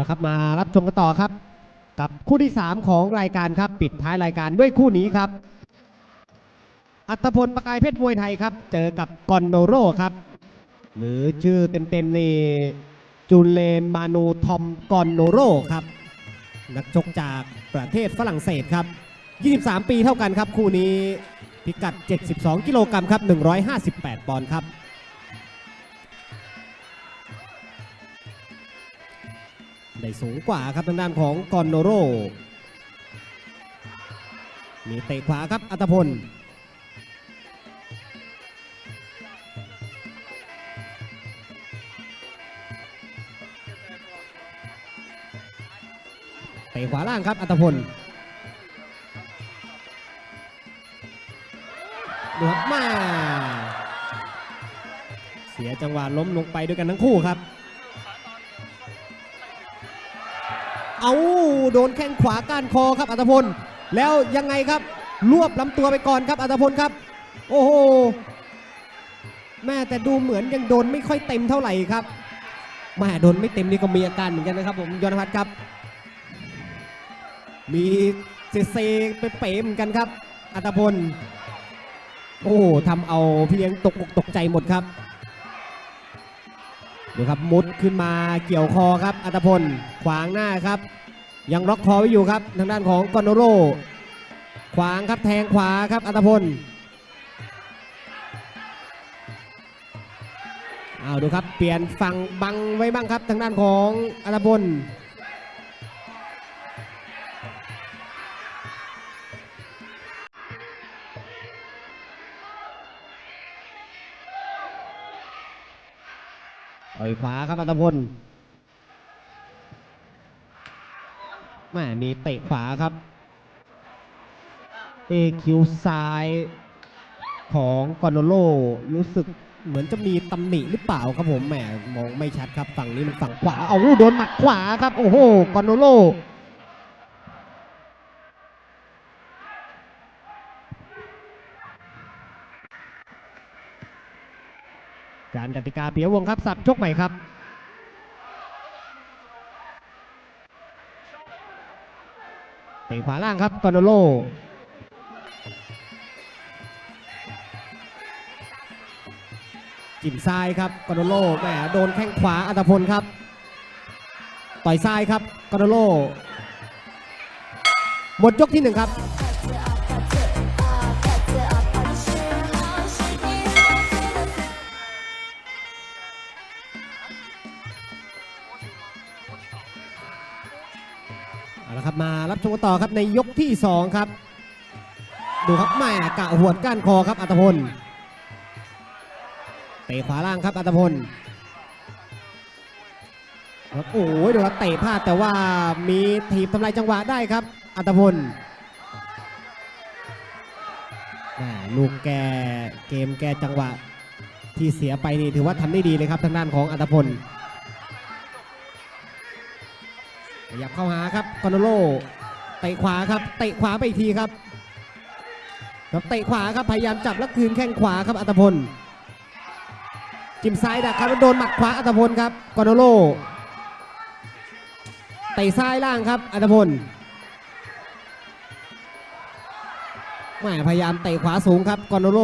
ละครับมารับชมกันต่อครับ กับคู่ที่ 3 ของรายการครับ ปิดท้ายรายการด้วยคู่นี้ครับ อัตพลประกายเพชรมวยไทยครับ เจอกับกอนโนโรครับ หรือชื่อเต็มๆนี่จูเลนมานูทอมกอนโนโรครับ นักชกจากประเทศฝรั่งเศสครับ 23 ปีเท่ากันครับ คู่นี้พิกัด 72 กิโลกรัมครับ 158 ปอนด์ครับ ได้สูงกว่าครับทางด้านของกอนโนโร มีเตะขวาครับอัตพล เตะขวาล่างครับอัตพลดูครับมา เสียจังหวะล้มลงไปด้วยกันทั้งคู่ครับ เอาโดนแข้งขวาก้านคอครับอัตพล แล้วยังไงครับรวบลำตัวไปก่อนครับอัตพลครับ โอ้โหแม่แต่ดูเหมือนยังโดนไม่ค่อยเต็มเท่าไหร่ครับแม่โดนไม่เต็มนี่ก็มีอาการเหมือนกันนะครับ ผมยอนพัฒน์ครับ มีเซเซไปเป๋เหมือนกันครับอัตพล โอ้โหทำเอาพี่เลี้ยงตกอกตกใจหมดครับ ดูครับมุดขึ้นมาเกี่ยวคอครับอัตพลขวางหน้าครับ ยังล็อกคอไว้อยู่ครับ ทางด้านของกอนโนโรขวางครับแทงขวาครับอัตพลเอาดูครับเปลี่ยนฝั่งบังไว้บ้างครับ ทางด้านของอัตพล ต่อยขวาครับอัตพลแม่มีเตะขวาครับเอคิวซ้ายของกอนโนโลรู้สึกเหมือนจะมีตำหนิหรือเปล่าครับผมแหมมองไม่ชัดครับฝั่งนี้มันฝั่งขวาเอาโดนหมัดขวาครับ โอ้โหกอนโนโล การกติกาเปียวงครับสับชกใหม่ครับเตะขวาล่างครับกอนโนโลจิ้มซ้ายครับกอนโนโลแหมโดนแข้งขวาอัตพลครับ ต่อยซ้ายครับกอนโนโลหมดยกที่หนึ่งครับ เอาละครับมารับชมกันต่อครับในยกที่ 2 ครับ ดูครับแม่กะหวดก้านคอครับอัตพลเตะขวาล่างครับอัตพลโอ้ยดูครับเตะพลาดแต่ว่ามีถีบทำลายจังหวะได้ครับ อัตพลลูกแกเกมแกจังหวะที่เสียไปนี่ถือว่าทำได้ดีเลยครับทางด้านของอัตพล ยับเข้าหาครับกอนโนโลเตะขวาครับเตะขวาไปอีกทีครับครับเตะขวาครับพยายามจับแล้วคืนแข้งขวาครับอัตพลจิ้มซ้ายดักครับโดนหมัดขวาอัตพลครับกอนโนโลเตะซ้ายล่างครับอัตพลแม่พยายามเตะขวาสูงครับกอนโนโล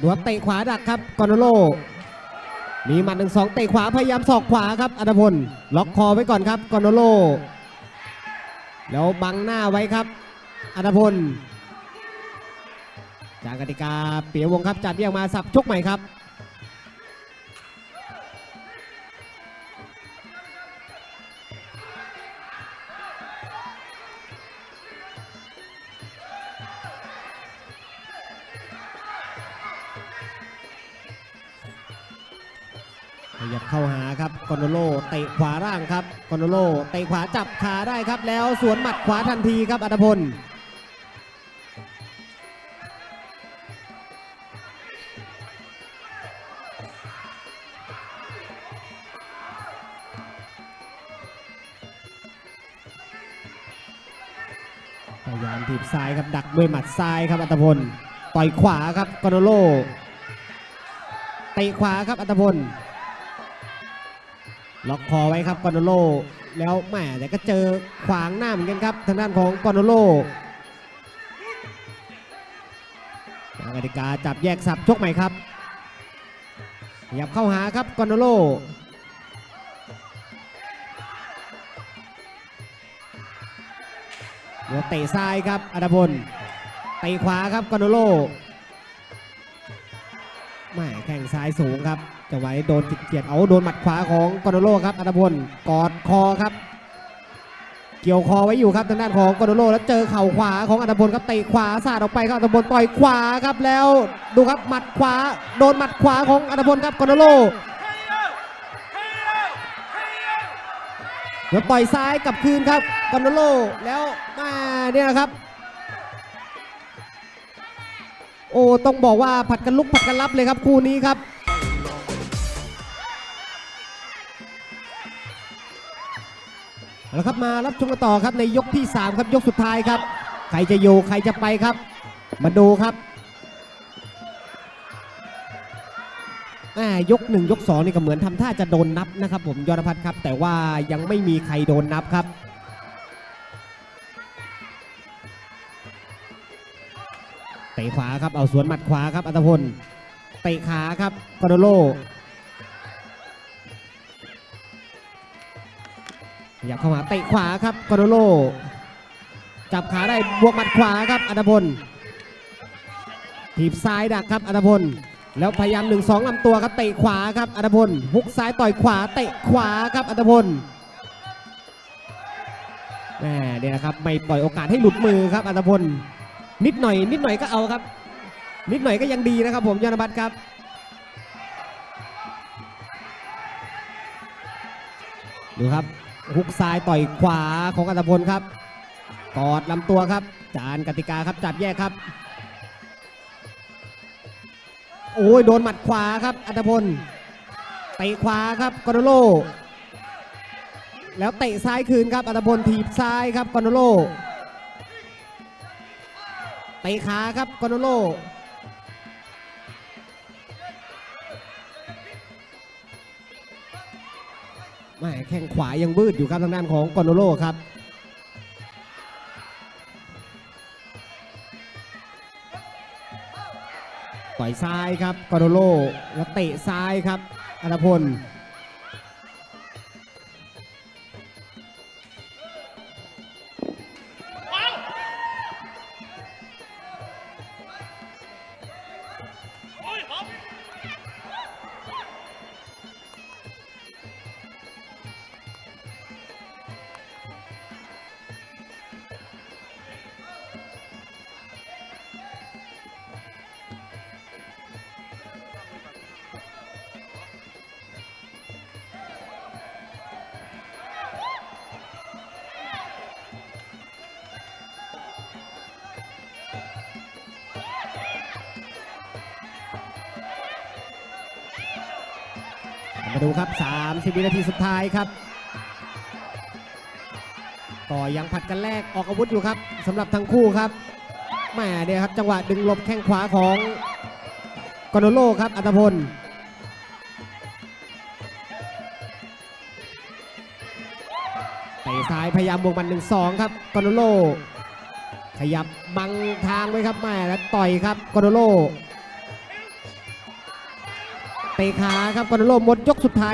ดูครับเตะขวาดักครับกอนโนโล มีหมัดหนึ่งสองเตะขวาพยายามศอกขวาครับอัตพลล็อกคอไว้ก่อนครับกอนโนโล แล้วบังหน้าไว้ครับอัตพลจากกติกาเปียวงครับจัดเรียกมาสับชกใหม่ครับ ขยับเข้าหาครับกอนโนโลเตะขวาร่างครับกอนโนโลเตะขวาจับขาได้ครับ แล้วสวนหมัดขวาทันทีครับอัตพลพยายามถีบซ้ายครับดักด้วยหมัดซ้ายครับอัตพลต่อยขวาครับกอนโนโลเตะขวาครับอัตพล ล็อกคอไว้ครับกอนโดโลแล้วแหมแต่ก็เจอขวางหน้าเหมือนกันครับ ทางด้านของกอนโดโลทางกติกาจับแยกสับชกใหม่ครับขยับเข้าหาครับกอนโดโลหัวเตะซ้ายครับอัตพลเตะขวาครับกอนโดโลแหม่แข้งซ้ายสูงครับ จังหวะนี้โดนจิตเกียรติเอาโดนหมัดขวาของกอนโดโลครับอัตพลกอดคอครับ เกี่ยวคอไว้อยู่ครับทางด้านของกอนโดโลแล้วเจอเข่าขวาของอัตพลครับเตะขวาสาดออกไปครับอัตพลต่อยขวาครับแล้วดูครับหมัดขวา โดนหมัดขวาของอัตพลครับกอนโดโลแล้วต่อยซ้ายกลับคืนครับกอนโดโลแล้วมาเนี่ยนะครับโอ้ต้องบอกว่าผัดกันลุกผัดกันรับเลยครับคู่นี้ครับ แล้วครับมารับชมกันต่อครับในยกที่ 3 ครับยกสุดท้ายครับ ใครจะอยู่ใครจะไปครับ มาดูครับแหม่ยก1ยก2นี่ก็เหมือนทำท่าจะโดนนับนะครับ ผมยอดพัฒน์ครับ แต่ว่ายังไม่มีใครโดนนับครับ เตะขวาครับเอาสวนหมัดขวาครับอัตพลเตะขาครับกอโดโล ขยับเข้ามาเตะขวาครับกอโดโล จับขาได้บวกหมัดขวาครับอัตพลถีบซ้ายดักครับอัตพลแล้วพยายาม1 2ลำตัวครับเตะขวาครับอัตพลฮุกซ้ายต่อยขวาเตะขวาครับอัตพลแหมเนี่ยนะครับไม่ปล่อยโอกาสให้หลุดมือครับอัตพลนิดหน่อย นิดหน่อยก็เอาครับ นิดหน่อยก็ยังดีนะครับผมยานบัตรครับดูครับ ฮุกซ้ายต่อยขวาของอัตพลครับ กอดลำตัวครับ จานกติกาครับจับแยกครับ โอ้ยโดนหมัดขวาครับอัตพลเตะขวาครับกอนโดโลแล้วเตะซ้ายคืนครับอัตพลถีบซ้ายครับกอนโดโลเตะขาครับกอนโดโล แม่แข้งขวายังบืดอยู่ครับทางด้านของกอนโดโลครับต่อยซ้ายครับกอนโดโลแล้วเตะซ้ายครับอัตพล มาดูครับ 30 วินาทีสุดท้ายครับก็ยังผัดกันแรกออกอาวุธอยู่ครับสำหรับทั้งคู่ครับแหม่เนี่ยครับจังหวะดึงหลบแข้งขวาของกอนโดโลครับอัตพลเตะซ้ายพยายามบวกมันหนึ่งสองครับกอนโดโลขยับบังทางไว้ครับแม่แล้วต่อยครับกอนโดโล เตะขาครับกอนโดโลหมดยกสุดท้าย